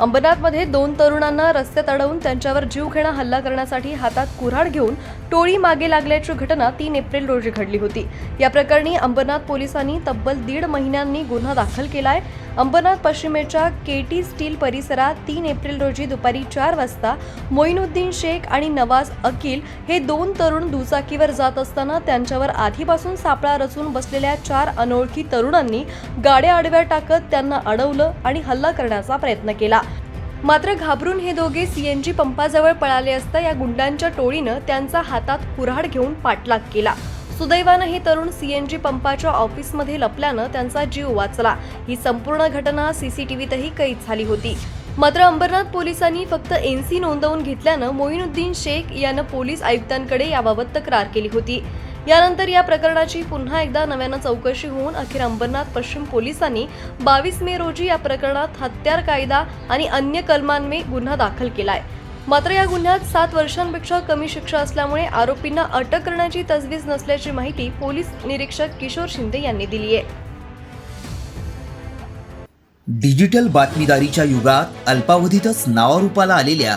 अंबरनाथमध्ये दोन तरुणांना रस्त्यात अडवून त्यांच्यावर जीवघेणा हल्ला करण्यासाठी हातात कुऱ्हाड घेऊन टोळी मागे लागल्याची घटना तीन एप्रिल रोजी घडली होती. या प्रकरणी अंबरनाथ पोलिसांनी तब्बल दीड महिन्यांनी गुन्हा दाखल केलाय. अंबरनाथ पश्चिमेच्या केटी स्टील परिसरात तीन एप्रिल रोजी दुपारी चार वाजता मोईनुद्दीन शेख आणि नवाज अकील हे दोन तरुण दुचाकीवर जात असताना त्यांच्यावर आधीपासून सापळा रचून बसलेल्या चार अनोळखी तरुणांनी गाड्या आडव्या टाकत त्यांना अडवलं आणि हल्ला करण्याचा प्रयत्न केला. मात्र घाबरून हे दोघे सीएनजी पंपाजवळ पळाले असता या गुंडांच्या टोळीनं त्यांचा हातात कुऱ्हाड घेऊन पाठलाग केला. सुदैवानं हे तरुण सीएनजी पंपाच्या ऑफिसमध्ये लपल्यानं त्यांचा जीव वाचला. ही संपूर्ण घटना सीसीटीव्हीतही कैद झाली होती. मात्र अंबरनाथ पोलिसांनी फक्त एनसी नोंदवून घेतल्यानं मोईनुद्दीन शेख यानं पोलीस आयुक्तांकडे याबाबत तक्रार केली होती. यानंतर या प्रकरणाची पुन्हा एकदा नव्यानं चौकशी होऊन अखेर अंबरनाथ पश्चिम पोलिसांनी बावीस मे रोजी या प्रकरणात हत्यार कायदा आणि अन्य कलमांमे गुन्हा दाखल केलाय. मात्र या गुन्ह्यात सात वर्षांपेक्षा कमी शिक्षा असल्यामुळे आरोपींना अटक करण्याची तजवीज नसल्याची माहिती पोलीस निरीक्षक किशोर शिंदे यांनी दिली आहे. डिजिटल बातमीदारीच्या युगात अल्पावधीतच नावारूपाला आलेल्या